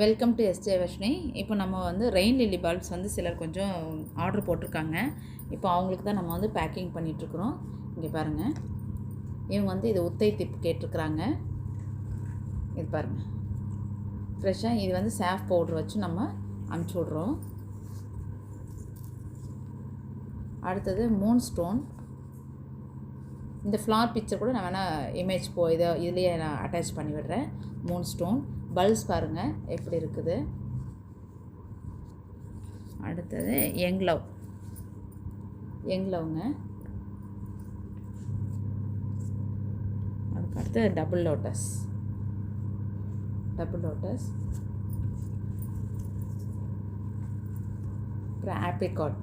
Welcome to SJ Varshini இப்போ நம்ம வந்து ரெயின் லில்லி பல்ப்ஸ் வந்து சிலர் கொஞ்சம் ஆர்டர் போட்டிருக்காங்க. இப்போ அவங்களுக்கு தான் நம்ம வந்து பேக்கிங் பண்ணிகிட்ருக்குறோம் இங்கே பாருங்கள் இவங்க வந்து இது உத்தை திப் கேட்டிருக்குறாங்க. இது பாருங்கள் ஃப்ரெஷ்ஷாக இது வந்து சேஃப் பவுட்ரு வச்சு நம்ம அனுப்பிச்சி விட்றோம். அடுத்தது மூன் ஸ்டோன் இந்த ஃப்ளார் பிக்சர் கூட நான் வேணால் இமேஜ் போ இதை இதுலேயே நான் அட்டாச் பண்ணி விடுறேன். மூன் ஸ்டோன் பல்ஸ் பாருங்கள் எப்படி இருக்குது? அடுத்தது யங் லவ். யங் லவ்ங்க. அதுக்கு அடுத்து டபுள் லோட்டஸ். Double lotus. அப்புறம் ஆப்ரிகாட்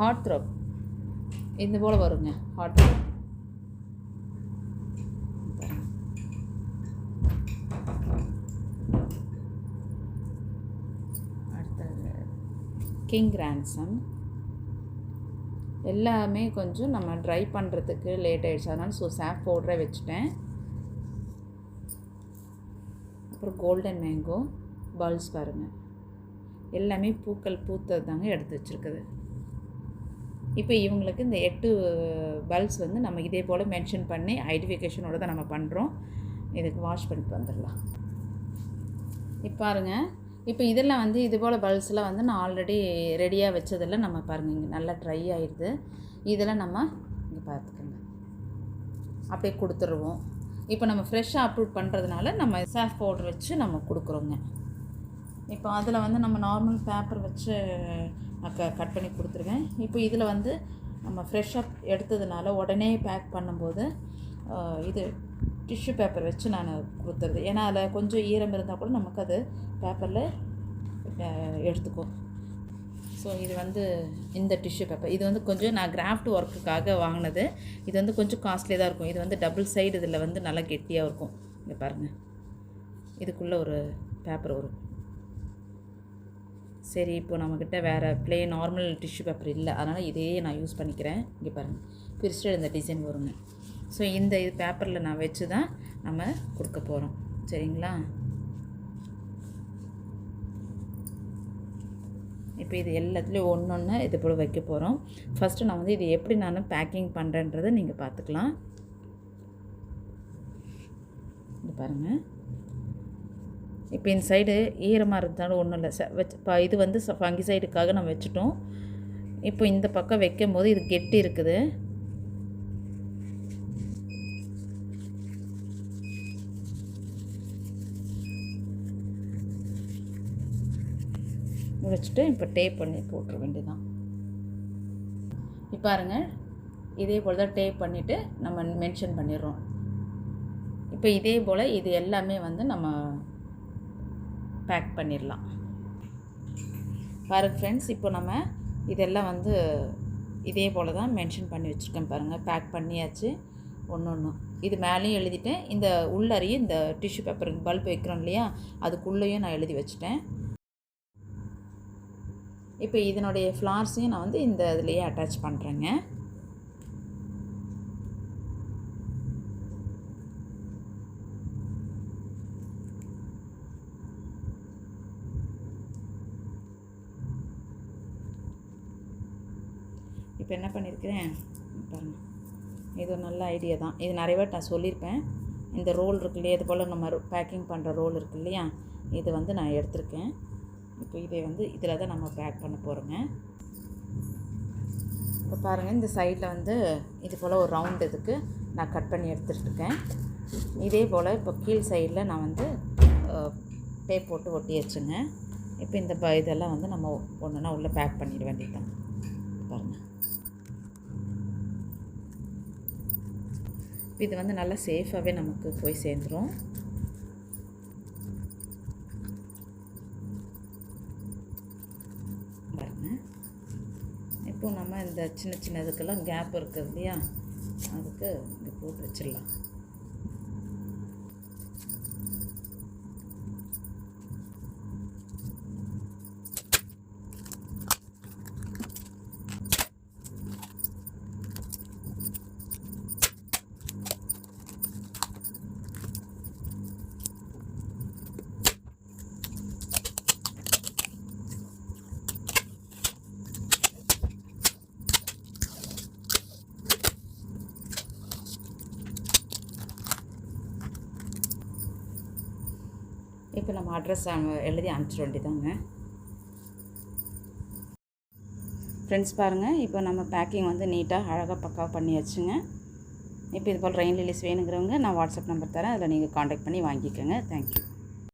ஹார்ட் த்ரோப். இந்த போல் வருங்க ஹார்ட் த்ரோப் அடுத்தது கிங் கிராண்ட்சன் எல்லாமே கொஞ்சம் நம்ம ட்ரை பண்ணுறதுக்கு லேட் ஆகிடுச்சு அதனால் ஸோ சாப் பவுடரே வச்சுட்டேன். அப்புறம் கோல்டன் மேங்கோ பால்ஸ் பாருங்கள் எல்லாமே பூக்கள் பூத்தது தாங்க எடுத்து வச்சுருக்குது. இப்போ இவங்களுக்கு இந்த எட்டு பல்ஸ் வந்து நம்ம இதே போல் மென்ஷன் பண்ணி ஐடென்டிஃபிகேஷனோட தான் நம்ம பண்ணுறோம் இதுக்கு வாஷ் பண்ணிட்டு வந்துடலாம். இப்போ பாருங்கள் இப்போ இதெல்லாம் வந்து இது போல் பல்ஸ்லாம் வந்து நான் ஆல்ரெடி ரெடியாக வச்சதெல்லாம் நம்ம பாருங்கள் இங்கே நல்லா ட்ரை ஆகிடுது இதெல்லாம் நம்ம இங்கே பார்த்துக்கோங்க. அப்படியே கொடுத்துருவோம். இப்போ நம்ம ஃப்ரெஷ்ஷாக அப்லோட் பண்ணுறதுனால நம்ம சாஃப் பவுடர் வச்சு நம்ம கொடுக்குறோங்க. இப்போ அதில் வந்து நம்ம நார்மல் பேப்பர் வச்சு நான் க கட் பண்ணி கொடுத்துருவேன் இப்போ இதில் வந்து நம்ம ஃப்ரெஷ்ஷாக எடுத்ததுனால உடனே பேக் பண்ணும்போது இது டிஷ்யூ பேப்பர் வச்சு நான் கொடுத்துருது ஏன்னா அதில் கொஞ்சம் ஈரம் இருந்தால் கூட நமக்கு அது பேப்பரில் எடுத்துக்கும். ஸோ இது வந்து இந்த டிஷ்யூ பேப்பர் இது வந்து கொஞ்சம் நான் கிராஃப்ட் ஒர்க்குக்காக வாங்கினது. இது வந்து கொஞ்சம் காஸ்ட்லி தான் இருக்கும். இது வந்து டபுள் சைடு இதில் வந்து நல்லா கெட்டியாக இருக்கும். இங்கே பாருங்கள் இதுக்குள்ளே ஒரு பேப்பர் வரும். சரி இப்போ நம்மக்கிட்ட வேறு ப்ளே நார்மல் டிஷ்யூ பேப்பர் இல்லை. அதனால் இதையே நான் யூஸ் பண்ணிக்கிறேன். இங்கே பாருங்கள் பிரிச்சுட்டு இந்த டிசைன் வருங்க ஸோ இந்த இது பேப்பரில் நான் வச்சு தான் நம்ம கொடுக்க போகிறோம் சரிங்களா? இப்போ இது எல்லாத்துலேயும் ஒன்று ஒன்று இது போல் வைக்க போகிறோம் ஃபஸ்ட்டு நான் வந்து இது எப்படி நான் பேக்கிங் பண்ணுறேன்றதை நீங்கள் பார்த்துக்கலாம் இது பாருங்கள் இப்போ இந்த சைடு ஈரமாக இருந்தாலும் ஒன்றும் இல்லை. ச வச்சு இப்போ இது வந்து ஃபங்கி சைடுக்காக நம்ம வச்சுட்டோம். இப்போ இந்த பக்கம் வைக்கும் போது இது கெட்டி இருக்குது. வச்சுட்டு இப்போ டேப் பண்ணி போட்டுற வேண்டியதான் இப்போ பாருங்க இதே போல் தான் டேப் பண்ணிவிட்டு நம்ம மென்ஷன் பண்ணிடுறோம். இப்போ இதே போல் இது எல்லாமே வந்து நம்ம பேக் பண்ணிடலாம். பாருங்க ஃப்ரெண்ட்ஸ் இப்போ நம்ம இதெல்லாம் வந்து இதே போல் தான் மென்ஷன் பண்ணி வச்சுருக்கேன் பாருங்கள் பேக் பண்ணியாச்சு ஒன்று ஒன்று. இது மேலேயும் எழுதிட்டேன். இந்த உள்ளறையும் இந்த டிஷ்யூ பேப்பர் பல்ப் வைக்கிறோம் இல்லையா அதுக்குள்ளேயும் நான் எழுதி வச்சுட்டேன். இப்போ இதனுடைய ஃப்ளார்ஸையும் நான் வந்து இந்த இதுலேயே அட்டாச் பண்ணுறேங்க இப்போ என்ன பண்ணியிருக்கிறேன் பாருங்கள் இது ஒரு நல்ல ஐடியா தான். இது நிறைய நான் சொல்லியிருப்பேன். இந்த ரோல் இருக்கு இல்லையா? இது போல் நம்ம பேக்கிங் பண்ணுற ரோல் இருக்கு இல்லையா? இது வந்து நான் எடுத்திருக்கேன். இப்போ இதை வந்து இதில் தான் நம்ம பேக் பண்ண போகிறோங்க. இப்போ பாருங்கள் இந்த சைடில் வந்து இது போல் ஒரு ரவுண்ட் இதுக்கு நான் கட் பண்ணி எடுத்துகிட்ருக்கேன் இதே போல் இப்போ கீழ் சைடில் நான் வந்து டேப் போட்டு ஒட்டி வச்சுங்க இப்போ இந்த ப இதெல்லாம் வந்து நம்ம ஒன்றுனா உள்ளே பேக் பண்ணிட வேண்டியதுதான். பாருங்கள் இது வந்து நல்லா சேஃபாகவே நமக்கு போய் சேர்ந்துடும் இப்போ நம்ம இந்த சின்ன சின்ன இதுக்கெல்லாம் கேப் இருக்குது இல்லையா? அதுக்கு இங்கே போட்டு வச்சிடலாம். இப்போ நம்ம அட்ரஸ் அங்கே எழுதி அனுப்பிச்சிட வேண்டியதாங்க ஃப்ரெண்ட்ஸ் பாருங்கள் இப்போ நம்ம பேக்கிங் வந்து நீட்டாக அழகாக பக்காவாக பண்ணியாச்சுங்க. இப்போ இது போல் ரெயின் லிலிஸ் வேணுங்கிறவங்க நான் வாட்ஸ்அப் நம்பர் தரேன் அதில் நீங்கள் காண்டாக்ட் பண்ணி வாங்கிக்கோங்க. தேங்க்யூ